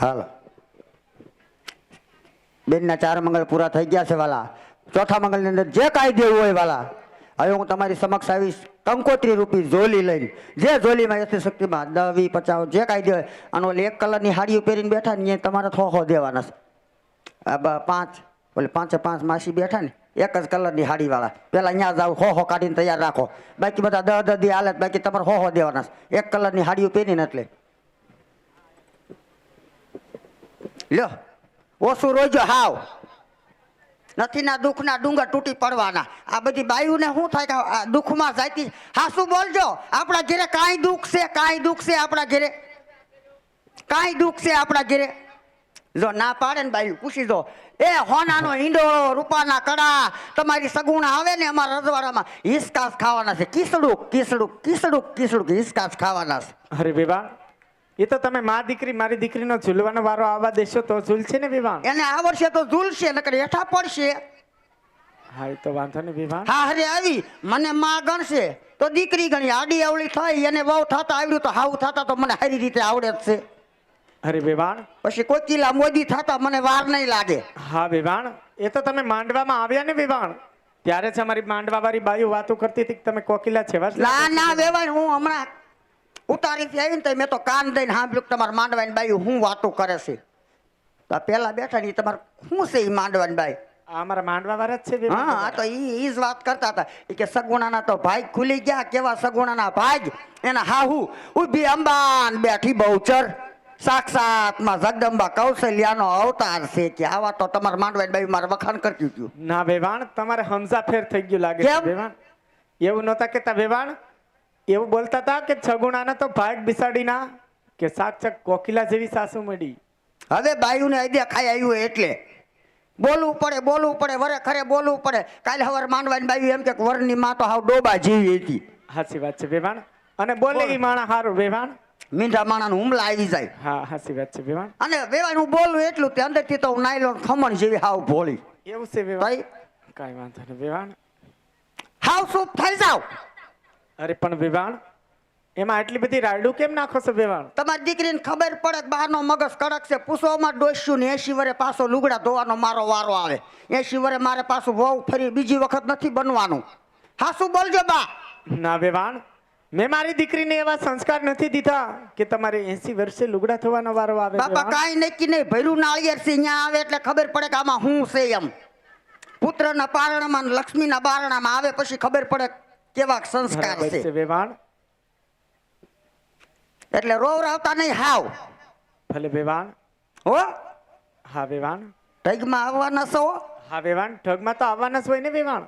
હાલો. બેનના ચાર મંગળ પૂરા થઈ ગયા છે વાલા. ચોથા મંગળની અંદર જે કાંઈ દેવું હોય વાલા. હવે હું તમારી સમક્ષ આવીશ કંકોત્રી રૂપી ઝોલી લઈને. જે ઝોલીમાં યથાશક્તિમાં દવી, પચાવ, જે કાંઈ દેવાય અને ઓલી એક કલરની હાડીઓ પહેરીને બેઠા ને એ તમારે થોહો દેવાના છે. પાંચ, ઓલે પાંચે પાંચ માસી બેઠા ને, એક જ કલરની હાડીવાળા પહેલાં અહીંયા જાવ હો હો કાઢીને તૈયાર રાખો. બાકી બધા દહ દહ દી હાલત બાકી તમારે હો હો દેવાના એક કલરની હાડીઓ પહેરીને એટલે. લ્યો, ઓછું રોજો હાવ. નથી ના દુઃખના ડુંગર તૂટી પડવાના. આ બધી બાયુને શું થાય કે દુઃખમાં જાતી હા, શું બોલજો? આપણા ઘેરે કાંઈ દુઃખ છે, કાંઈ દુઃખ છે આપણા ઘરે. કાંઈ દુઃખ છે આપણા ઘરે. જો ના પાડે ને બાયું, પૂછી જો. એ હોનાનો ઈંડોળો રૂપાના કડા, તમારી સગુણા આવે ને અમારા રજવાડામાં, હિસકાસ ખાવાના છે. કિસડુક કીસડું કિસડુક કિસડુક હિસકાસ ખાવાના છે. અરે વિવાહ એ તો તમે મા દીકરી મારી દીકરીનો ઝૂલવાનો વારો આવવા દેશો તો ઝૂલશે ને વિવાહ? એને આવડશે તો ઝૂલશે નકર હેઠા પડશે. હા એ તો વાંધો નહીં વિવાહ. હા હરે આવી મને માં ગણશે તો દીકરી ગણી આડી આવડી થઈ એને વહુ થતા આવડ્યું તો હાવ થતા તો મને સારી રીતે આવડે જ છે. અરે વિવાહ. પછી કોઈ કિલ્લા મોદી થતા મને વાર નહીં લાગે. હા વિવાહ. એ તો તમે માંડવામાં આવ્યા ને વિવાહ. ત્યારે જ અમારી માંડવા વાળી બાયું વાતો કરતી હતી કે તમે કોકિલા છે ના ના વેવાય હું હમણાં ઉતારીથી આવીને તો મેં તો કાન દઈને સાંભળ્યું તમારે માંડવાની બાઈ હું વાતો કરે છે? તો આ પેલા બેઠા ને તમારે શું છે એ માંડવાની બાઈ? આ અમારા માંડવા વાળા જ છે હા તો ઈ જ વાત કરતા હતા. કે સગુણાના તો ભાઈ ખુલી ગયા કેવા સગુણાના ભાઈ એના હાહુ ઊભી અંબાન બેઠી બહુચર. સાક્ષાતમાં જગદંબા કૌશલ્યાનો અવતાર છે કે આવા તો તમારા માંડવાની બાઈ મારે વખાણ કરતી ગયું ના વેવાણ તમારે હમઝા ફેર થઈ ગયું લાગે કેમ? એવું નહોતા કેતા વેવાણ એવું બોલતા હતા કે છગુણાના તો ભાગ બિસાડીના કે સાક્ષક કોકિલા જેવી સાસુ મળી. હવે બાયુને આઈડિયા ખાઈ આવ્યું એટલે. બોલવું પડે બોલવું પડે વરે ખરે બોલવું પડે. કાલે હવાર માંડવાની બાયું એમ કે વરની માં તો હાવ ડોબા જેવી હતી. સાચી વાત છે વેવાણ અને બોલે ઈ માણા હારું વેવાણ મીંઢા માણાનું હુમલા આવી જાય. હા હાચી વાત છે વેવાણ અને વેવાણ હું બોલું એટલું તે અંદરથી તો હું નાયલોન ખમણ જેવી હાવ ભોળી. એવું છે વેવાણ ભાઈ. કાંઈ વાંધો નહીં વેવાણ હાવ સૂપ થઈ જાવ. અરે પણ વેવાણ? એમાં આટલી બધી રાયડું કેમ નાખો છો વેવાણ? તમારી દીકરીને ખબર પડે કે બહારનો મગજ કડક છે. પૂછવામાં ડોસ્યું ને એસી વરે પાછો લુગડા ધોવાનો મારો વારો આવે. એસી વરે મારે પાછું વહુ ફરી બીજી વખત નથી બનવાનું. હાસું બોલજો બા? ના વેવાણ મેં મારી દીકરીને એવા સંસ્કાર નથી દીધા કે તમારે એસી વર્ષે લુગડા થવાનો વારો આવે બાપા. કાંઈ નક્કી નહીં. ભર્યું નાળિયેર છે અહીંયા આવે એટલે ખબર પડે કે આમાં હું છે એમ. પુત્રના પારણામાં ને લક્ષ્મીના બારણામાં આવે પછી ખબર પડે કેવા સંસ્કાર છે. વેવાણ એટલે રોવ રાવતા નહીં હાવ. ભલે વેવાણ હો? હા વેવાણ ઢગમાં આવવાના છો? હા વેવાણ ઠગમાં તો આવવાના જ હોય ને વેવાણ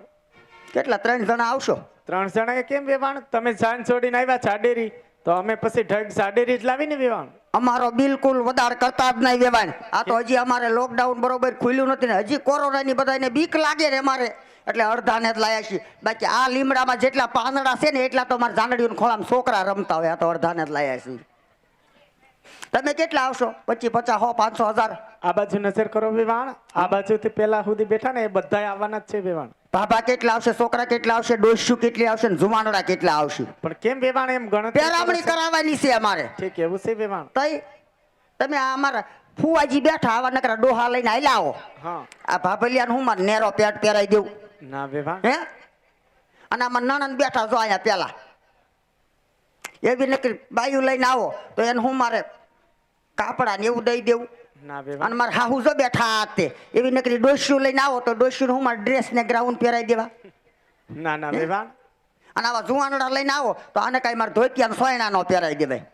કેટલા ત્રણ જણા આવશો? ત્રણ જણાએ કેમ વેવાણ તમે જાન છોડીને આવ્યા ચાડેરી તો અમે પછી ઠગ સાડેરી જ લાવીને વેવાણ અમારો બિલકુલ વધાર કરતા જ નહીં વેવાણ આ તો હજી અમારે લોકડાઉન બરોબર ખુલ્યું નથી ને હજી કોરોનાની બધાને બીક લાગે ને અમારે. એટલે અડધાને જ લાયા છીએ. બાકી આ લીમડામાં જેટલા પાંદડા છે ને એટલા તો અમારે જાનડીઓના ખોળામાં છોકરા રમતા હોય આ તો અડધાને જ લાયા છીએ. તમે કેટલા આવશો? પચીસ પચાસ હો પાંચસો હજાર? આ બાજુ નજર કરો વેવાણ. આ બાજુથી પેલા સુધી બેઠા ને એ બધા આવવાના જ છે વેવાણ. ભાભા કેટલા આવશે? છોકરા કેટલા આવશે? ડોસ્યું કેટલી આવશે? ને જુમાનડા કેટલા આવશે? પણ કેમ વેવાણ એમ ગણતરી પેરામણી કરાવવાની છે અમારે. ઠીક એવું છે વેવાણ. તઈ તમે આ અમારા ફુવાજી બેઠા આવા નકરા ડોહા લઈને આયલા આવો હા. આ ભાભલિયાને હું મારે નેરો પેટ પહેરાઈ દઉં? ના વેવાણ હે? અને આમાં નણંદ બેઠા જો અહીંયા પેલા એવી નકરી બાયું લઈને આવો તો એને હું મારે કાપડા ને એવું દઈ દેવું? ના અને મારે હાહુ જો બેઠા તે એવી નકરી ડોસ્યું લઈને આવો તો ડોસ્યું હું મારા ડ્રેસ ને ગ્રાઉન્ડ પહેરાઈ દેવા? ના ના વેવાણ અને આવા જુવાનડા લઈને આવો તો આને કાંઈ મારે ધોતિયા સોયણા નો પહેરાઈ દેવાય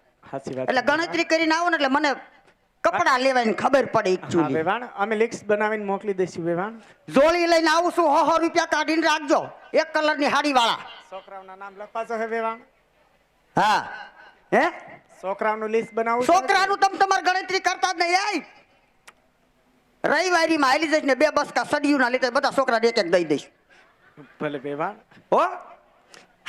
એટલે ગણતરી કરીને આવો ને એટલે મને કપડા લેવાની ખબર પડે એક ચૂલી. વેવાણ અમે લિસ્ટ બનાવીને મોકલી દઈશું વેવાણ. જોડી લઈને આવું છું હો હો રૂપિયા કાઢીને રાખજો. એક કલરની હાડી વાળા છોકરાઓના નામ લખવા છો હે વેવાણ. હા. હે? છોકરાઓનું લિસ્ટ બનાવું છોકરાનું તમે તમારી ગણતરી કરતા જ નહીં આય. રવિવારીમાં હાલી જઈશ ને બે બસકા સડિયું ના લીધે બધા છોકરાને એક એક દઈ દઈશ. ભલે વેવાણ. હો?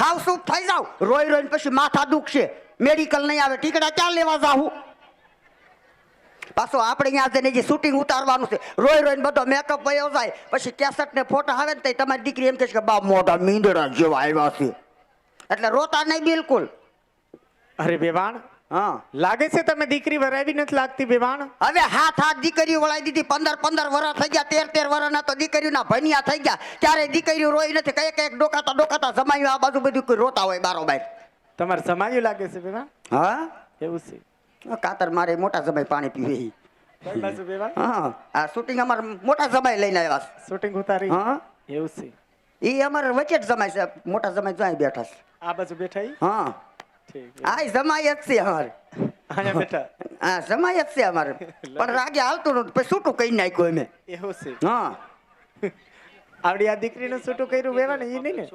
હાવ શું થઈ જાવ. રોઈ રોઈને પછી માથા દુખશે. મેડિકલ નહીં આવે. ટીકડા ક્યાં લેવા જાવું? પાછો આપણે અહીંયા જઈને જે શૂટિંગ ઉતારવાનું છે રોઈ રોઈને બધો મેકઅપ વયો જાય પછી કેસેટ ને ફોટા આવે ને તો તમારી દીકરી એમ કહે છે કે બા મોઢા મીંદડા જેવા આવ્યા છે. એટલે રોતા નહીં બિલકુલ. અરે બેવાણ હા. લાગે છે તમે દીકરી વરાવી નથી લાગતી બેવાણ? હવે હાથ હાથ દીકરીઓ વળાઈ દીધી પંદર પંદર વર્ષ થઈ ગયા તેર તેર વર્ષના તો દીકરીઓના ભનિયા થઈ ગયા ક્યારે દીકરીઓ રોઈ નથી કઈ કંઈક ડોકાતા ડોકાતા જમાયું આ બાજુ બધું કોઈ રોતા હોય બારોબાર. તમારે સમાયું લાગે છે બેવાણ? હા? એવું છે. કાતર મારે મોટા જમાઈ પાણી પીવે હા આ શૂટિંગ અમારે મોટા જમાઈ લઈને આવ્યા શૂટિંગ ઉતારી? હા. એવું છે. એ અમારે વચ્ચે જમાય છે. મોટા જમાઈ જાય બેઠા છે. આ બાજુ બેઠા હા. આ જમાય જ છે અમારે. હા જમાય જ છે અમારે. પણ રાગે હાલતું નતું પછી છૂટું કહી નાખ્યું અમે. એવું છે. હા. આવડી આ દીકરીનું છૂટું કર્યું વેવા ને? એ નહીં ને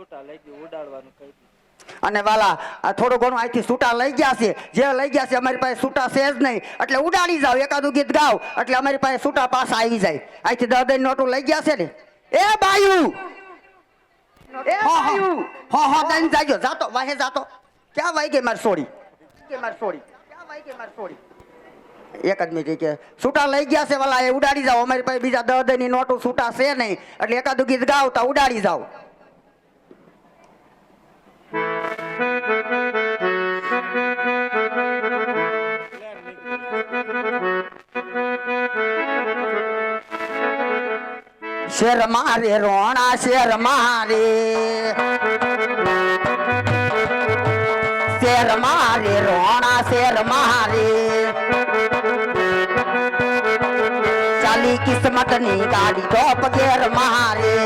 અને વાલા આ થોડું ઘણું અહીંથી સૂટા લઈ ગયા છે. જે લઈ ગયા છે અમારી પાસે સૂટા છે જ નહીં. એટલે ઉડાડી જાવ એકાદું ગીત ગાવ એટલે અમારી પાસે સૂટા પાછા આવી જાય. અહીંથી દસ નોટું લઈ ગયા છે ને? એ બાયુ! એ બાયુ! હો હો દઈને જાજો. જાતો વાહે જાતો. ક્યાં વાઈ ગઈ મારી સોડી કે મારી સોડી ક્યાં વાઈ ગઈ મારી સોડી એક જ મિનિટ કે સૂટા લઈ ગયા છે વાલા એ ઉડાડી જાવ અમારી પાસે બીજા દસ દસની નોટું સૂટા છે નહીં. એટલે એકાદું ગીત ગાવ તો ઉડાડી જાવ શેર મારે રોણા શેર મારે શેર મારે રોણા શેર મારે ચાલી કિસ્મતની ગાડી તો પગેર મારે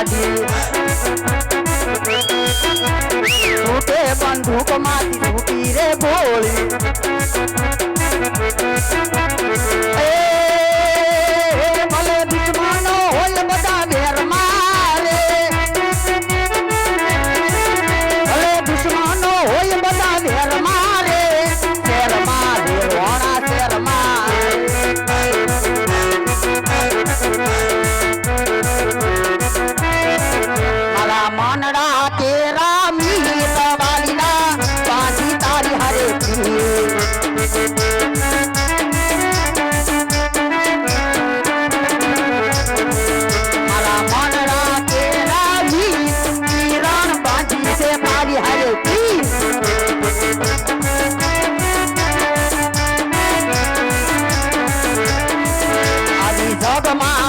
છે ગાડી છૂટે બંદૂકમાંથી છૂટી રે આવી જગમાં